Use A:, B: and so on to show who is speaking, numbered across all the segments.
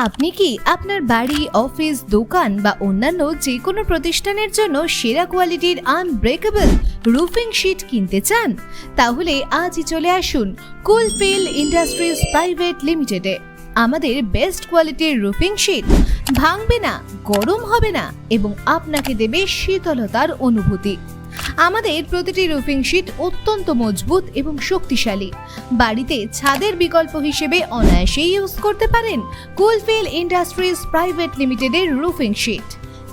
A: আপনি কি আপনার বাড়ি, অফিস, দোকান বা অন্যান্য যে কোনো প্রতিষ্ঠানের জন্য সেরা কোয়ালিটির আনব্রেকেবল রুফিং শিট কিনতে চান? তাহলে আজই চলে আসুন কুলফিল ইন্ডাস্ট্রিজ প্রাইভেট লিমিটেডে আমাদের বেস্ট কোয়ালিটির রুফিং শিট ভাঙবে না, গরম হবে না এবং আপনাকে দেবে শীতলতার অনুভূতি। আমাদের প্রতিটি রুফিং শিট অত্যন্ত মজবুত এবং শক্তিশালী। বাড়িতে ছাদের বিকল্প হিসেবে অনায়াসেই ইউজ করতে পারেন কুলফিল ইন্ডাস্ট্রিজ প্রাইভেট লিমিটেডের রুফিং শিট।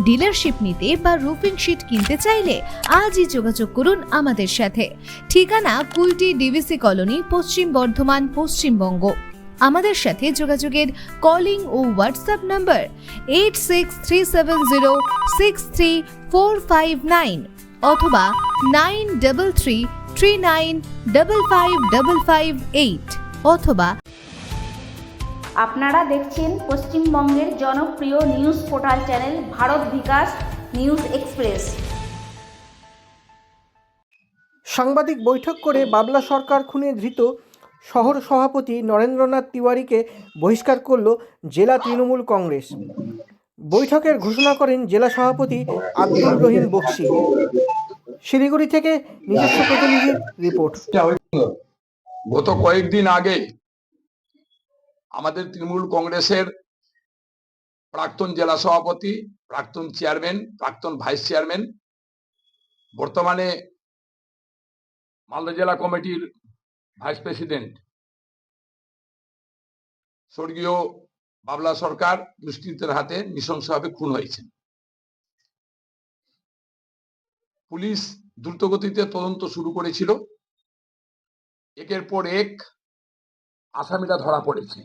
A: ডিলারশিপ নিতে বা রুফিং শিট কিনতে চাইলে আজই যোগাযোগ করুন আমাদের সাথে। ঠিকানা কুলটি ডিভিসি কলোনি, পশ্চিম বর্ধমান, পশ্চিমবঙ্গ। আমাদের সাথে যোগাযোগের কলিং ও WhatsApp number eight six three seven zero six three four five nine. অথবা nine double three three nine double five double five eight অথবা
B: আপনারা দেখছেন পশ্চিমবঙ্গের জনপ্রিয় news portal channel Bharat Bikash news express.
C: সাংবাদিক বৈঠক করে বাবলা সরকার খুনে ধৃত শহর সভাপতি নরেন্দ্রনাথ তিওয়ারিকে বহিষ্কার করল জেলা তৃণমূল কংগ্রেস। বৈঠকের ঘোষণা করেন জেলা সভাপতি আব্দুল রহিম বক্সি। শিলিগুড়ি থেকে নিজস্ব প্রতিনিধির রিপোর্ট।
D: গত কয়েকদিন আগে আমাদের তৃণমূল কংগ্রেসের প্রাক্তন জেলা সভাপতি, প্রাক্তন চেয়ারম্যান, প্রাক্তন ভাইস চেয়ারম্যান, বর্তমানে মালদা জেলা কমিটির ভাইস প্রেসিডেন্ট, স্বর্গীয় বাবলা সরকার দুষ্কৃতের হাতে নৃশংসভাবে খুন হয়েছেন। পুলিশ দ্রুতগতিতে তদন্ত শুরু করেছিল। একের পর এক আসামিরা ধরা পড়েছে।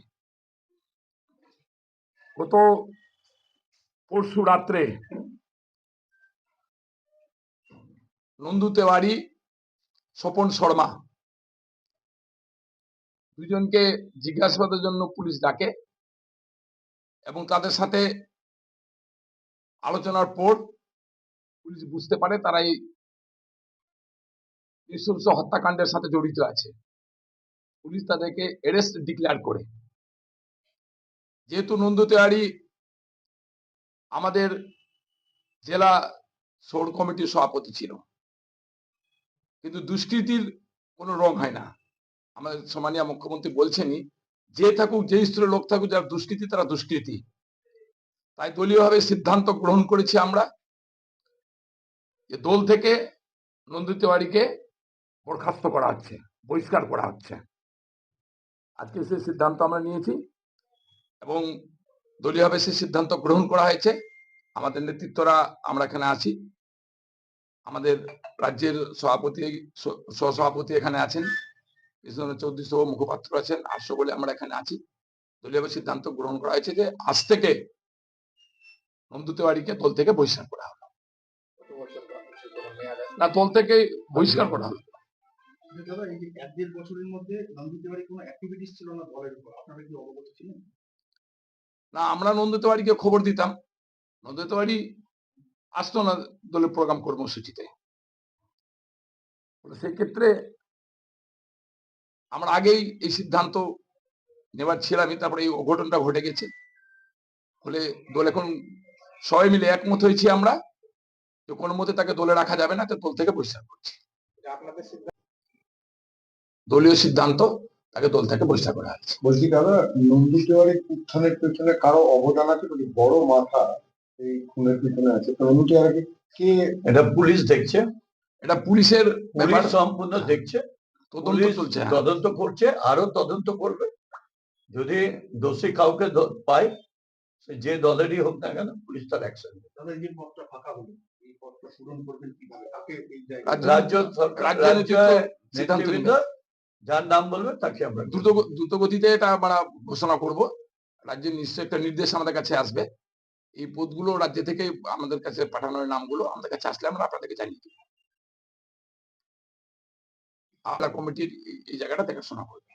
D: গত পরশু রাত্রে নন্দু তেওয়ারি, স্বপন শর্মা দুজনকে জিজ্ঞাসাবাদের জন্য পুলিশ ডাকে। এবং তাদের সাথে আলোচনার পর পুলিশ বুঝতে পারে তারা এই নৃশংস হত্যাকাণ্ডের সাথে জড়িত আছে। পুলিশ তাদেরকে অ্যারেস্ট ডিক্লেয়ার করে। যেহেতু নন্দু তেওয়ারি আমাদের জেলা সৌর কমিটির সভাপতি ছিল। কিন্তু দুষ্কৃতির কোনো রং হয় না। আমাদের সম্মানীয় মুখ্যমন্ত্রী বলছেনই যে থাকুক, যে স্তরের লোক থাকুক, যারা দুষ্কৃতি, তারা দুষ্কৃতি। তাই দলীয়ভাবে সিদ্ধান্ত গ্রহণ করেছি আমরা যে দল থেকে নন্দু তেওয়ারিকে বরখাস্ত করা হচ্ছে, বহিষ্কার করা হচ্ছে। আজকে সেই সিদ্ধান্ত আমরা নিয়েছি এবং দলীয়ভাবে সেই সিদ্ধান্ত গ্রহণ করা হয়েছে। আমাদের নেতৃত্বরা আমরা এখানে আছি। আমাদের রাজ্যের সভাপতি সহসভাপতি এখানে আছেন। চৌধুরী সহ মুখপাত্র আছেন বলে আমরা এখানে আছি। দলীয়ভাবে সিদ্ধান্ত গ্রহণ করা হয়েছে যে আজ থেকে দল থেকে বহিষ্কার করা হবে। না, দল থেকে বহিষ্কার করা
E: নন্দী কোনো ছিল না দলের অবগত
D: না আমরা খবর দিতাম। নন্দু তেওয়ারি আসতো না দলের প্রোগ্রাম কর্মসূচিতে। সেক্ষেত্রে আমরা আগেই এই সিদ্ধান্ত নেবার ছিলামই তারপরে এই অঘটনটা ঘটে গেছে। ফলে দল এখন সবাই মিলে একমত হয়েছি আমরা যে কোনো মতে তাকে দলে রাখা যাবে না তো দল থেকে বহিষ্কার করছি। দলীয় সিদ্ধান্ত তাকে দল থেকে বহিষ্কার করা হয়েছে।
F: বলছি দাদা নন্দু তেওয়ারির উত্থানের পেছনে কারও অবদান আছে? বড় মাথা এই খুনের পেছনে আছে। তো নন্দু তেওয়ারিকে কে
G: এটা পুলিশ দেখছে।
D: এটা পুলিশের
G: পুলিশ
D: ব্যাপার।
G: সম্পূর্ণ দেখছে।
D: তদন্ত
G: পুলিশ
D: চলছে।
G: তদন্ত করছে আরও তদন্ত করবে। যদি দোষী কাউকে পায় সে যে দলেরই হোক না কেন পুলিশ তার অ্যাকশন
E: দাদা এই যে পদটা ফাঁকা হলো। এই পদটা পূরণ করবেন কীভাবে? কাকে এই জায়গায়
D: রাজ্য-
G: সরকার যার নাম বলবে তাকে আমরা
D: দ্রুত দ্রুত গতিতে এটা আমরা ঘোষণা করব। রাজ্যের নিশ্চয় একটা নির্দেশ আমাদের কাছে আসবে। এই পদগুলো রাজ্য থেকে আমাদের কাছে পাঠানোর নামগুলো আমাদের কাছে আসলে আমরা আপনাদেরকে জানিয়ে দেবো। আমরা কমিটির এই জায়গাটা দেখাশোনা করবে।